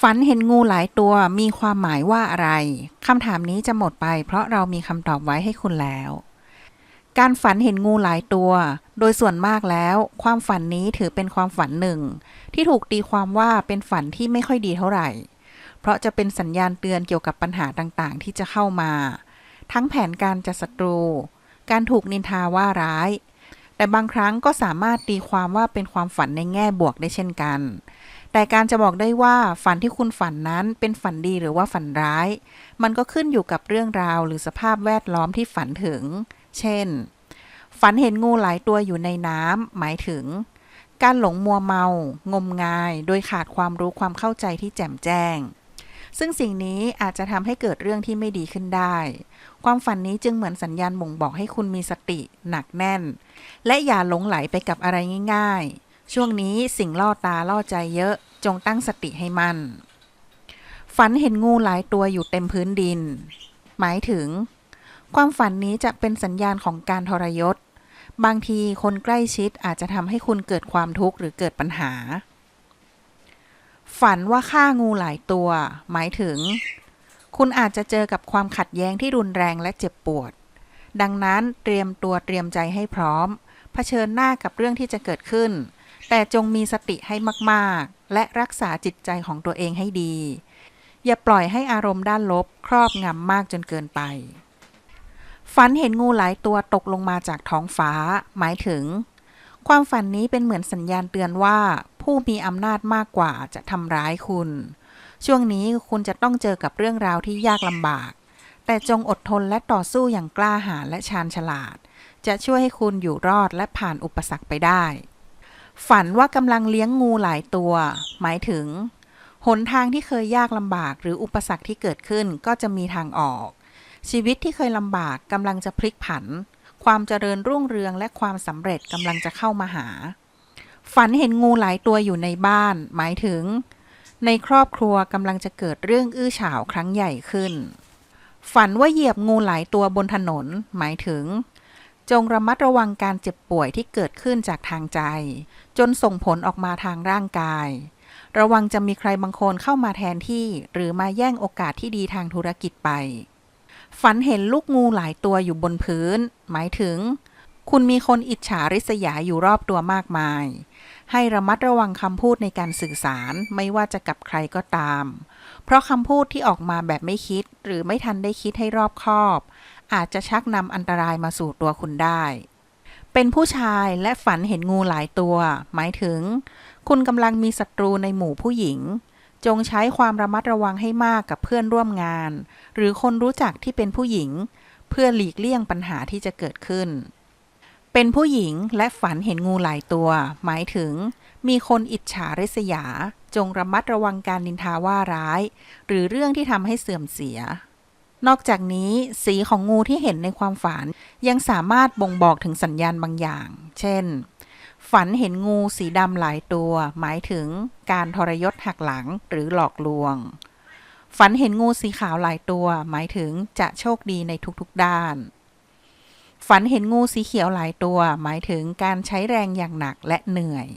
ฝันเห็นงูหลายตัวมีความหมายว่าอะไรคำถามนี้จะหมดไป เพราะเรามีคำตอบไว้ให้คุณแล้ว การฝันเห็นงูหลายตัว โดยส่วนมากแล้ว ความฝันนี้ถือเป็นความฝันหนึ่ง ที่ถูกตีความว่าเป็นฝันที่ไม่ค่อยดีเท่าไหร่ เพราะจะเป็นสัญญาณเตือนเกี่ยวกับปัญหาต่างๆ ที่จะเข้ามา ทั้งแผนการจะศัตรู การถูกนินทาว่าร้าย แต่บางครั้งก็สามารถตีความว่าเป็นความฝันในแง่บวกได้เช่นกัน แต่การจะบอกได้ว่าฝันที่คุณฝันนั้นเป็นฝันดีหรือว่าฝันร้าย มันก็ขึ้นอยู่กับเรื่องราวหรือสภาพแวดล้อมที่ฝันถึง เช่น ฝันเห็นงูหลายตัวอยู่ในน้ำหมายถึง การหลงมัวเมา งมงาย โดยขาดความรู้ความเข้าใจที่แจ่มแจ้ง ซึ่งสิ่งนี้อาจจะทำให้เกิดเรื่องที่ไม่ดีขึ้นได้ ความฝันนี้จึงเหมือนสัญญาณบ่งบอกให้คุณมีสติ หนักแน่น และอย่าหลงไหลไปกับอะไรง่ายๆ ช่วงนี้สิ่งล่อตาล่อใจเยอะจงตั้งสติให้มัน่น ฝันเห็นงูหลายตัวอยู่เต็มพื้นดิน หมายถึง ความฝันนี้จะเป็นสัญญาณของการทรยศ บางทีคนใกล้ชิดอาจจะทำให้คุณเกิดความทุกข์หรือเกิดปัญหา ฝันว่าฆ่างูหลายตัว หมายถึง คุณอาจจะเจอกับความขัดแย้งที่รุนแรงและเจ็บปวด ดังนั้นเตรียมตัวเตรียมใจให้พร้อมเผชิญหน้ากับเรื่องที่จะเกิดขึ้น แต่จงมีสติให้มากๆ และรักษาจิตใจของตัวเองให้ดี อย่าปล่อยให้อารมณ์ด้านลบครอบงำมากจนเกินไป ฝันเห็นงูหลายตัวตกลงมาจากท้องฟ้า หมายถึง ความฝันนี้เป็นเหมือนสัญญาณเตือนว่า ผู้มีอำนาจมากกว่าจะทำร้ายคุณ ช่วงนี้คุณจะต้องเจอกับเรื่องราวที่ยากลำบาก แต่จงอดทนและต่อสู้อย่างกล้าหาญและชาญฉลาด จะช่วยให้คุณอยู่รอดและผ่านอุปสรรคไปได้ ฝันว่ากำลังเลี้ยงงูหลายตัว หมายถึง หนทางที่เคยยากลำบากหรืออุปสรรคที่เกิดขึ้นก็จะมีทางออก ชีวิตที่เคยลำบากกำลังจะพลิกผัน ความเจริญรุ่งเรืองและความสำเร็จกำลังจะเข้ามาหา ฝันเห็นงูหลายตัวอยู่ในบ้าน หมายถึง ในครอบครัวกำลังจะเกิดเรื่องอื้อฉาวครั้งใหญ่ขึ้น ฝันว่าเหยียบงูหลายตัวบนถนน หมายถึง จงระมัดระวังการเจ็บป่วยที่เกิดขึ้นจากทางใจ จนส่งผลออกมาทางร่างกาย ระวังจะมีใครบางคนเข้ามาแทนที่หรือมาแย่งโอกาสที่ดีทางธุรกิจไป ฝันเห็นลูกงูหลายตัวอยู่บนพื้น หมายถึง คุณมีคนอิจฉาริษยาอยู่รอบตัวมากมาย ให้ระมัดระวังคำพูดในการสื่อสารไม่ว่าจะกับใครก็ตาม เพราะคำพูดที่ออกมาแบบไม่คิดหรือไม่ทันได้คิดให้รอบคอบ อาจจะชักนำอันตรายมาสู่ตัวคุณได้ เป็นผู้ชายและฝันเห็นงูหลายตัว หมายถึง คุณกำลังมีศัตรูในหมู่ผู้หญิง จงใช้ความระมัดระวังให้มากกับเพื่อนร่วมงาน หรือคนรู้จักที่เป็นผู้หญิง เพื่อหลีกเลี่ยงปัญหาที่จะเกิดขึ้น เป็นผู้หญิงและฝันเห็นงูหลายตัว หมายถึง มีคนอิจฉาริษยา จงระมัดระวังการนินทาว่าร้าย หรือเรื่องที่ทำให้เสื่อมเสีย นอกจากนี้สีของงูที่เห็นในความฝัน ยังสามารถบ่งบอกถึงสัญญาณบางอย่าง เช่น ฝันเห็นงูสีดำหลายตัว หมายถึงการทรยศหักหลังหรือหลอกลวง ฝันเห็นงูสีขาวหลายตัว หมายถึงจะโชคดีในทุกๆด้าน ฝันเห็นงูสีเขียวหลายตัว หมายถึงการใช้แรงอย่างหนักและเหนื่อย